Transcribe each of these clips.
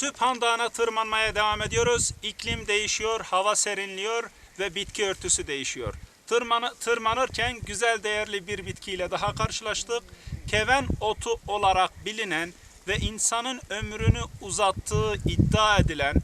Süphan Dağı'na tırmanmaya devam ediyoruz. İklim değişiyor, hava serinliyor ve bitki örtüsü değişiyor. Tırmanı, tırmanırken güzel değerli bir bitkiyle daha karşılaştık. Keven otu olarak bilinen ve insanın ömrünü uzattığı iddia edilen,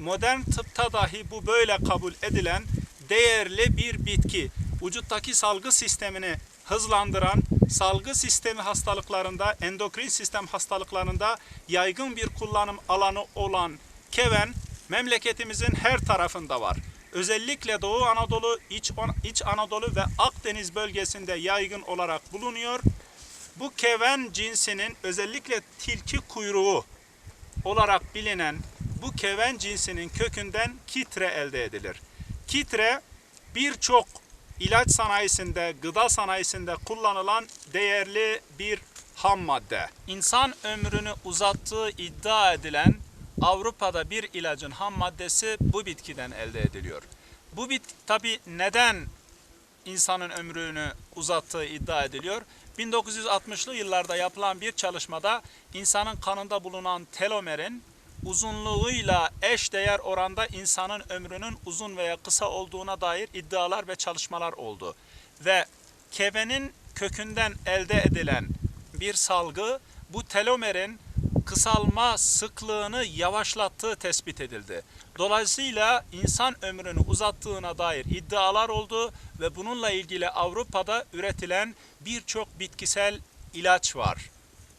modern tıpta dahi bu böyle kabul edilen değerli bir bitki. Vücuttaki salgı sistemini hızlandıran, salgı sistemi hastalıklarında, endokrin sistem hastalıklarında yaygın bir kullanım alanı olan keven memleketimizin her tarafında var. Özellikle Doğu Anadolu, İç, İç Anadolu ve Akdeniz bölgesinde yaygın olarak bulunuyor. Bu keven cinsinin özellikle tilki kuyruğu olarak bilinen bu keven cinsinin kökünden kitre elde edilir. Kitre birçok ilaç sanayisinde, gıda sanayisinde kullanılan değerli bir ham madde. İnsan ömrünü uzattığı iddia edilen Avrupa'da bir ilacın ham maddesi bu bitkiden elde ediliyor. Bu bit tabi neden insanın ömrünü uzattığı iddia ediliyor. 1960'lı yıllarda yapılan bir çalışmada insanın kanında bulunan telomerin uzunluğuyla eş değer oranda insanın ömrünün uzun veya kısa olduğuna dair iddialar ve çalışmalar oldu. Ve kevenin kökünden elde edilen bir salgı bu telomerin kısalma sıklığını yavaşlattığı tespit edildi. Dolayısıyla insan ömrünü uzattığına dair iddialar oldu ve bununla ilgili Avrupa'da üretilen birçok bitkisel ilaç var.